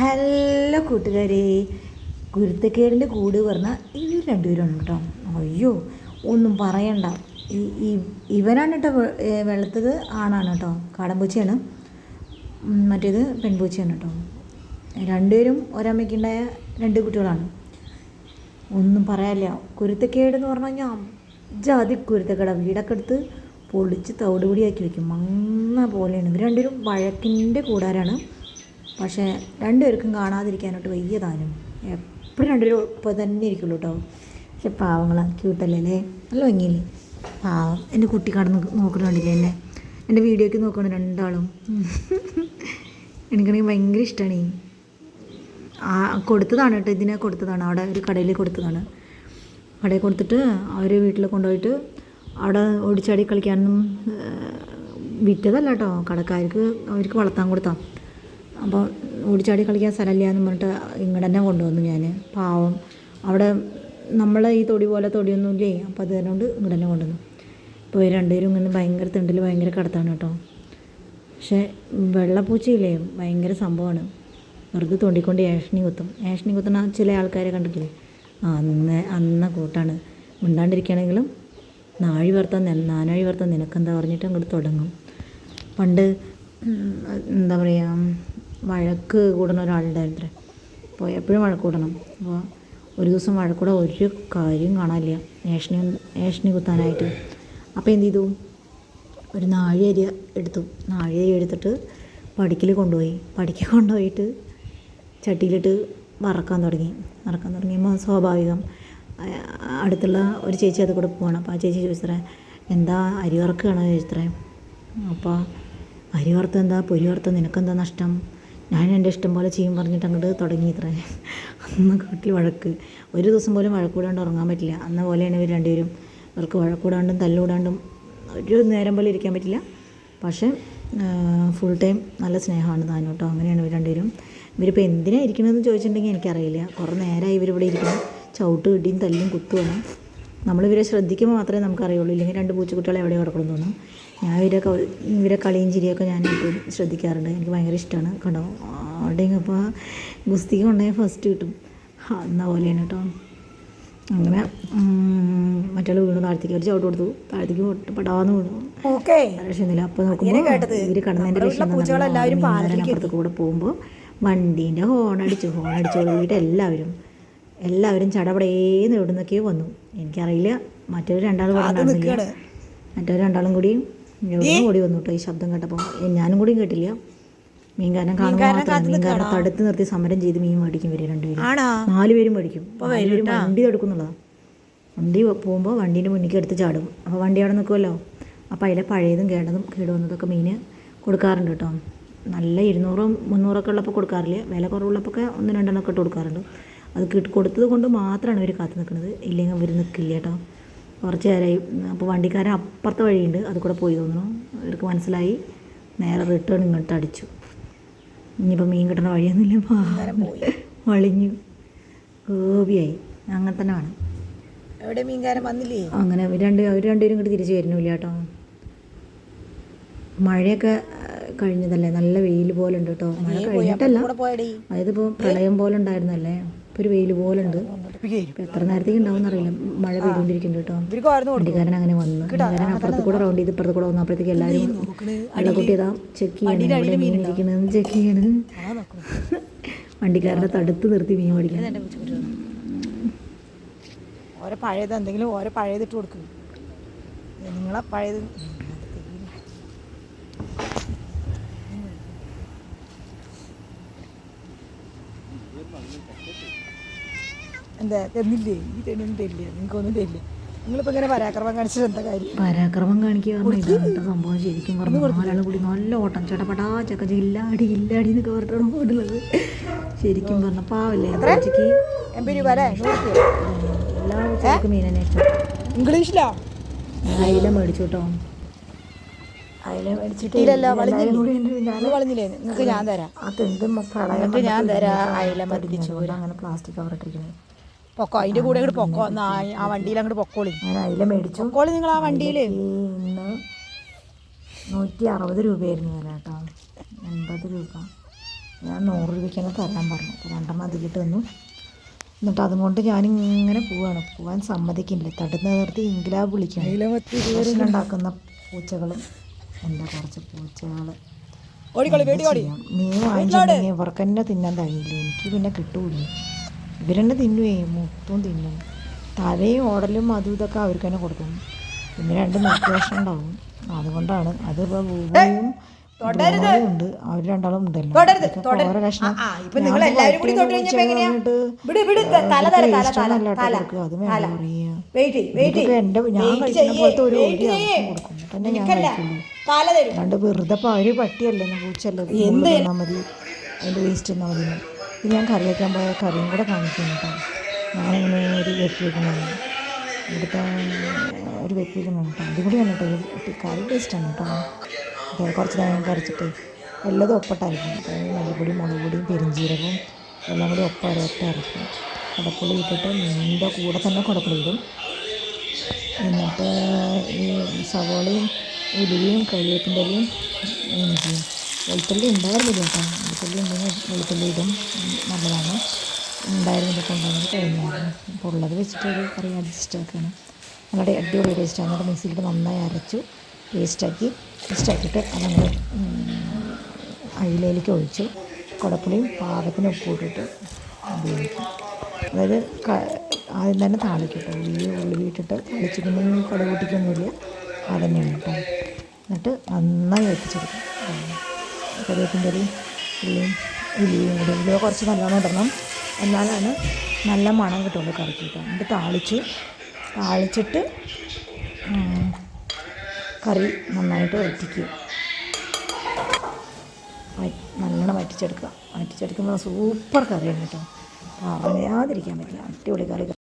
Hello കൂട്ടുകാരെ. കുരുത്തക്കേടിന്റെ കൂട് പറഞ്ഞാൽ ഇവർ രണ്ടുപേരാണ് കേട്ടോ. അയ്യോ ഒന്നും പറയണ്ട. ഈ ഇവനാണ് കേട്ടോ വെളുത്തത് ആണാണ് കേട്ടോ. കാടമ്പൂച്ചയാണ് മറ്റേത് പെൺപൂച്ചയാണ് കേട്ടോ. രണ്ടുപേരും ഒരമ്മയ്ക്കുണ്ടായ രണ്ട് കുട്ടികളാണ്. ഒന്നും പറയാനില്ല. കുരുത്തക്കേട് എന്ന് പറഞ്ഞു കഴിഞ്ഞാൽ ജാതി കുരുത്തക്കേട. വീടൊക്കെ എടുത്ത് പൊളിച്ച് തവിടുപൊടിയാക്കി വെക്കും. മങ്ങ പോലെയാണ്. ഇവർ രണ്ടുപേരും വഴക്കിന്റെ കൂടാരാണ്. പക്ഷേ രണ്ടുപേർക്കും കാണാതിരിക്കാനായിട്ട് വയ്യ താനും. എപ്പോഴും രണ്ടുപേരും ഇപ്പോൾ തന്നെ ഇരിക്കുള്ളൂ കേട്ടോ പക്ഷെ പാവങ്ങളാ ക്യൂട്ടല്ലേ അല്ലേ? നല്ല ഭംഗിയില്ലേ? പാവം. എന്റെ കുട്ടി കടന്ന് നോക്കണ കണ്ടില്ലേ എന്നെ? എന്റെ വീഡിയോയ്ക്ക് നോക്കണം രണ്ടാളും. എനിക്കാണെങ്കിൽ ഭയങ്കര ഇഷ്ടമാണ് ഈ ആ കൊടുത്തതാണ് കേട്ടോ ഇതിനെ കൊടുത്തതാണ്. അവിടെ ഒരു കടയിൽ കൊടുത്തതാണ്. കടയിൽ കൊടുത്തിട്ട് അവർ വീട്ടിൽ കൊണ്ടുപോയിട്ട് അവിടെ ഓടിച്ചാടി കളിക്കാനൊന്നും വിറ്റതല്ല കേട്ടോ കടക്കാർക്ക് അവർക്ക് വളർത്താൻ കൊടുത്താ. അപ്പോൾ ഓടിച്ചാടി കളിക്കാൻ സ്ഥലമില്ല എന്ന് പറഞ്ഞിട്ട് ഇങ്ങോട്ട് തന്നെ കൊണ്ടുവന്നു ഞാൻ പാവം. അവിടെ നമ്മൾ ഈ തൊടി പോലെ തൊടിയൊന്നുമില്ലേ? അപ്പോൾ അത് കൊണ്ട് ഇങ്ങോട്ട് തന്നെ കൊണ്ടുവന്നു ഇപ്പോൾ രണ്ടുപേരും ഇങ്ങനെ ഭയങ്കര തിണ്ടിൽ ഭയങ്കര കടത്താണ് കേട്ടോ. പക്ഷേ വെള്ളപ്പൂച്ചയില്ലേ? ഭയങ്കര സംഭവമാണ്. വെറുതെ തോണ്ടിക്കൊണ്ട് ഏഷണി കുത്തും. ഏഷണി കുത്തുന്ന ചില ആൾക്കാരെ കണ്ടിട്ടില്ലേ? ആ അന്ന് അന്ന കൂട്ടാണ്. മിണ്ടാണ്ടിരിക്കുകയാണെങ്കിലും നാഴി വർത്താൻ നാനാഴി വർത്താൻ നിനക്കെന്താ പറഞ്ഞിട്ട് അങ്ങോട്ട് തുടങ്ങും. പണ്ട് എന്താ പറയുക വഴക്ക് കൂടുന്ന ഒരാളുണ്ടായിരുന്നു അപ്പോൾ എപ്പോഴും മഴ കൂടണം. അപ്പോൾ ഒരു ദിവസം മഴ കൂടെ ഒരു കാര്യം കാണാനില്ല. ഏഷണി ഏഷണി കുത്താനായിട്ട്. അപ്പോൾ എന്ത് ചെയ്തു? ഒരു നാഴിയരി എടുത്തു. നാഴിയരി എടുത്തിട്ട് പടിക്കൽ കൊണ്ടുപോയി. പടിക്കൽ കൊണ്ടുപോയിട്ട് ചട്ടിയിലിട്ട് വറക്കാൻ തുടങ്ങി. വറക്കാൻ തുടങ്ങിയപ്പോൾ സ്വാഭാവികം അടുത്തുള്ള ഒരു ചേച്ചി അത് കൂടെ പോവാണ്. അപ്പോൾ ആ ചേച്ചി ചോദിച്ചത്രേ എന്താ അരി വറക്കുകയാണോ ചോദിച്ചത്രേ അപ്പോൾ അരി വറുത്ത എന്താ? പൊരി വറുത്ത നിനക്കെന്താ നഷ്ടം? ഞാൻ എന്റെ ഇഷ്ടം പോലെ ചെയ്യും പറഞ്ഞിട്ട് അങ്ങോട്ട് തുടങ്ങി ഇത്ര. അന്ന് വീട്ടിൽ വഴക്ക്. ഒരു ദിവസം പോലും വഴക്കൂടാണ്ട് ഉറങ്ങാൻ പറ്റില്ല. അന്ന പോലെയാണ് ഇവർ രണ്ടുപേരും. ഇവർക്ക് വഴക്കൂടാണ്ടും തല്ലുകൂടാണ്ടും ഒരു നേരം പോലും ഇരിക്കാൻ പറ്റില്ല. പക്ഷേ ഫുൾ ടൈം നല്ല സ്നേഹമാണ് താനും കേട്ടോ. അങ്ങനെയാണ് ഇവർ രണ്ടുപേരും. ഇവരിപ്പോൾ എന്തിനാണ് ഇരിക്കണമെന്ന് ചോദിച്ചിട്ടുണ്ടെങ്കിൽ എനിക്കറിയില്ല. കുറേ നേരമായി ഇവരിവിടെ ഇരിക്കണം ചവിട്ട് കിട്ടിയും തല്ലും കുത്തുവാണ്. നമ്മളിവരെ ശ്രദ്ധിക്കുമ്പോൾ മാത്രമേ നമുക്കറിയുള്ളൂ. ഇല്ലെങ്കിൽ രണ്ട് പൂച്ചക്കുട്ടികളെ എവിടെ കിടക്കണം തോന്നും ഞാൻ ഇവരെ ഇവരെ കളിയും ചിരിയൊക്കെ ഞാൻ എപ്പോഴും ശ്രദ്ധിക്കാറുണ്ട്. എനിക്ക് ഭയങ്കര ഇഷ്ടമാണ് കണ്ടോ? അവിടെയും അപ്പോൾ ഗുസ്തി കൊണ്ടുപോയി ഫസ്റ്റ് കിട്ടും. എന്ന പോലെയാണ് കേട്ടോ. അങ്ങനെ മറ്റുള്ള വീണു. താഴത്തേക്ക് ഒരു ചവിട്ട് കൊടുത്തു. താഴത്തേക്ക് പെടാന്ന് വീണു. രക്ഷയൊന്നുമില്ല അപ്പോൾ നോക്കുമ്പോൾ ഇവർ കടന്നതിന്റെ രക്ഷ കൂടെ പോകുമ്പോൾ വണ്ടീന്റെ ഹോൺ അടിച്ചു. ഹോൺ അടിച്ചോടിയിട്ട് എല്ലാവരും എല്ലാവരും ചടപടേന്ന് എവിടെ നിന്നൊക്കെയോ വന്നു. എനിക്കറിയില്ല. മറ്റൊരു രണ്ടാൾ പറഞ്ഞില്ല മറ്റൊരു രണ്ടാളും കൂടി ഓടി വന്നു കേട്ടോ ഈ ശബ്ദം കേട്ടപ്പോൾ ഞാനും കൂടി കേട്ടില്ല. മീൻകാരനെ കാണുമ്പോൾ മീൻകാരനെ തടുത്ത് നിർത്തി സമരം ചെയ്ത് മീൻ മേടിക്കും ഇവർ രണ്ടുപേരും. നാലുപേരും നാല് പേരും മേടിക്കും. പേരും വണ്ടി തടുക്കുന്നുള്ളതാണ് വണ്ടി പോകുമ്പോൾ വണ്ടീന്റെ മുന്നിലേക്ക് എടുത്ത് ചാടും. അപ്പോൾ വണ്ടി അവിടെ നിൽക്കുമല്ലോ അപ്പോൾ അതിലെ പഴയതും കേടതും കേടുവന്നതൊക്കെ മീൻ കൊടുക്കാറുണ്ട് കേട്ടോ. നല്ല ഇരുന്നൂറും മുന്നൂറൊക്കെ ഉള്ളപ്പോൾ കൊടുക്കാറില്ല. വില കുറവുള്ളപ്പോൾ ഒന്ന് രണ്ടെണ്ണമൊക്കെ ഇട്ട് കൊടുക്കാറുണ്ട്. അത് കിട്ട് കൊടുത്തത് കൊണ്ട് മാത്രമാണ് ഇവർ കാത്തു നിൽക്കുന്നത് ഇല്ലെങ്കിൽ ഇവർ നിൽക്കില്ല കേട്ടോ. കുറച്ച് നേരമായി. അപ്പോൾ വണ്ടിക്കാരൻ അപ്പുറത്തെ വഴിയുണ്ട്. അത് കൂടെ പോയി തോന്നുന്നു. ഇവർക്ക് മനസ്സിലായി. നേരെ റിട്ടേൺ ഇങ്ങോട്ട് അടിച്ചു. ഇനിയിപ്പോൾ മീൻ കിട്ടുന്ന വഴിയൊന്നുമില്ല. വളിഞ്ഞു. ഗോപിയായി. അങ്ങനെ തന്നെ വേണം. എവിടെ മീൻകാരൻ വന്നില്ലേ? അങ്ങനെ അവർ രണ്ട് അവർ രണ്ടുപേരും ഇങ്ങോട്ട് തിരിച്ചു വരുന്നില്ല കേട്ടോ. മഴയൊക്കെ കഴിഞ്ഞതല്ലേ? നല്ല വെയിൽ പോലെ ഉണ്ട് കേട്ടോ. മഴ കഴിഞ്ഞിട്ടല്ല. അതായത് ഇപ്പോൾ പ്രളയം പോലെ ഉണ്ടായിരുന്നല്ലേ? ഇപ്പോൾ ഒരു വെയിൽ പോലെ ഉണ്ട് എത്ര നേരത്തേക്ക് ഉണ്ടാവും അറിയില്ല. മഴ പെയ്തുകൊണ്ടിരിക്കുന്നുണ്ട് കേട്ടോ. വണ്ടിക്കാരൻ അങ്ങനെ വന്നു. വണ്ടിക്കാരൻ അപ്പുറത്ത് കൂടെ റൗണ്ട് ചെയ്ത് ഇപ്പുറത്ത് കൂടെ വന്നപ്പോഴത്തേക്ക് എല്ലാവരും വെള്ളക്കുട്ടി ഇതാ ചെക്ക് ചെയ്യണം. മീൻ ഇരിക്കണമെന്ന് ചെക്ക് ചെയ്യണം. വണ്ടിക്കാരനെ തടുത്ത് നിർത്തി മീൻ പഠിക്കാൻ ഓരോ പഴയത് എന്തെങ്കിലും ഓരോ പഴയത് ഇട്ട് കൊടുക്കും. നിങ്ങളെ പഴയത്. എന്താ? തന്നില്ലേ? ഈ തെണ്ണൊന്നും തരില്ല? നിങ്ങൾക്കൊന്നും തരില്ല? നിങ്ങളിപ്പോൾ ഇങ്ങനെ പരാക്രമം കാണിച്ചിട്ട് എന്താ കാര്യം? പരാക്രമം കാണിക്കുക സംഭവം ശരിക്കും പറഞ്ഞു. നാലാളും കൂടി നല്ല ഓട്ടം. ചടപടാ ചക്ക ഇല്ലാടി ഇല്ലാടി എന്നൊക്കെ പറഞ്ഞിട്ടാണ് ഓടുന്നത് ശരിക്കും പറഞ്ഞ പാവല്ലേ രൂപ എല്ലാ മീൻ തന്നെ ഇംഗ്ലീഷിലാ? അയില മേടിച്ചു കേട്ടോ. ഇല്ലല്ലോ വളഞ്ഞില്ലേ? നിങ്ങൾക്ക് ഞാൻ തരാം. നിങ്ങൾക്ക് ഞാൻ തരാം. അയില അങ്ങനെ പ്ലാസ്റ്റിക് കവർ ഇട്ടിരിക്കുന്നത് പൊക്കോ അതിന്റെ കൂടെ അങ്ങോട്ട് പൊക്കോ. ആ- വണ്ടിയിൽ അങ്ങോട്ട് പൊക്കോളി. അയില മേടിച്ചു. പൊക്കോളി നിങ്ങൾ ആ വണ്ടിയിൽ. ഇന്ന് നൂറ്റി അറുപത് രൂപയായിരുന്നു കേട്ടോ. എൺപത് രൂപ. ഞാൻ നൂറ് രൂപയ്ക്കാണ് തരാൻ പറഞ്ഞു. രണ്ടെണ്ണം അതിലിട്ട് തന്നു എന്നിട്ട് അതുകൊണ്ട് ഞാനിങ്ങനെ പോവാണ്. പോവാൻ സമ്മതിക്കില്ല. തടുന്ന നിർത്തി ഇംഗ്ലാബ് വിളിക്കണം ഉണ്ടാക്കുന്ന പൂച്ചകളും ഉണ്ട് കുറച്ച് പൂച്ചകൾ ഓടി മീൻ വാങ്ങിച്ചിട്ടുണ്ടെങ്കിൽ ഇവർക്ക് തന്നെ തിന്നാൻ കഴിയില്ല എനിക്ക് പിന്നെ കിട്ടൂല. ഇവരെന്നെ തിന്നുവേ മൊത്തം തിന്നും. തലയും ഓടലും അതും ഇതൊക്കെ അവർക്ക് തന്നെ കൊടുക്കും. പിന്നെ രണ്ട് നാട്ടുവേഷം ഉണ്ടാവും. അതുകൊണ്ടാണ് അതിപ്പോൾ ഭൂമിയും ഉണ്ട്. അവർ രണ്ടാളും ഉണ്ടല്ലോ. ഇതൊക്കെ ഓരോ കഷ്ണം. നിങ്ങൾ ഞാൻ അത് പറയാ കഴിക്കുന്ന പോലത്തെ ഒരു കൊടുക്കും. ഞാൻ കഴിക്കുള്ളൂ. തല തരും രണ്ട് വെറുതെ ഒരു പട്ടിയല്ലേ പൂച്ചല്ലേ? എന്ത് തന്നാൽ മതി. അതിന്റെ വേസ്റ്റ് തന്നാൽ മതി ഇത് ഞാൻ കറി വയ്ക്കാൻ പോയ കറിയും കൂടെ കാണിക്കുന്നു കേട്ടോ. ഞാനിങ്ങനെ ഒരു വെപ്പ് വെക്കുന്നതാണ് ഇവിടുത്തെ ഒരു വെപ്പ് വയ്ക്കുന്നതാണ് കേട്ടോ. അതും കൂടി ആണ് കേട്ടോ കറി ടേസ്റ്റാണ് കേട്ടോ. അതെ കുറച്ച് നേരം കറിച്ചിട്ട് എല്ലതും ഒപ്പട്ടായിരിക്കും. മല്ലിപ്പൊടി മുളക് പൊടിയും പെരിഞ്ചീരകവും എല്ലാം കൂടി ഒപ്പം ഒരൊറ്റ ഇറക്കും കുടപ്പുളി ഇട്ടിട്ട് മീനിന്റെ കൂടെ തന്നെ കുടപ്പുളി ഇടും. എന്നിട്ട് ഈ സവോളയും ഉലുവയും കരിവേപ്പിന്റെ ഇലയും ചെയ്യും വെളുത്തുള്ളി ഉണ്ടായിരുന്നില്ല കേട്ടോ. വെളുത്തുള്ളി ഉണ്ടെങ്കിൽ വെളുത്തുള്ളി ഇടും. നല്ലതാണ്. ഉണ്ടായിരുന്നില്ല കൊണ്ടുവന്നത് കഴിഞ്ഞായിരുന്നു അപ്പോൾ ഉള്ളത് വെച്ചിട്ട് ഒരു കറി അഡ്ജസ്റ്റ് ആക്കുകയാണ് അടിപൊളി ടേസ്റ്റാണ് എന്നിട്ട് മിക്സിയിലിട്ട് നന്നായി അരച്ചു പേസ്റ്റാക്കി പേസ്റ്റാക്കിയിട്ട് നമ്മൾ അയിലയിലേക്ക് ഒഴിച്ചു. കുടപ്പുളിയും പാകത്തിന് ഉപ്പ് ഇട്ടിട്ട് ഉപയോഗിക്കും. അതായത് ആദ്യം തന്നെ താളിക്കട്ടോ ഉള്ളി ഉള്ളി ഇട്ടിട്ട് താളിച്ചിട്ടുണ്ടെങ്കിൽ കുട കൂട്ടിക്കൊന്നുമില്ല. അതന്നെയാണ് കേട്ടോ എന്നിട്ട് നന്നായി വെപ്പിച്ചെടുക്കും കറിവേപ്പിന്റെ ഒരു ഉള്ളിയും ഉള്ളിയും കൂടി. ഉള്ളിയോ കുറച്ച് നല്ലോണം ഇടണം. എന്നാലാണ് നല്ല മണം കിട്ടുള്ളൂ കറിക്ക് കേട്ടോ എന്നിട്ട് താളിച്ച് താളിച്ചിട്ട് കറി നന്നായിട്ട് വറ്റിക്കുക നല്ലോണം വറ്റിച്ചെടുക്കുക. വറ്റിച്ചെടുക്കുമ്പോൾ സൂപ്പർ കറിയാണ് കേട്ടോ. പറയാതിരിക്കാൻ പറ്റില്ല. അടിപൊളി കറി.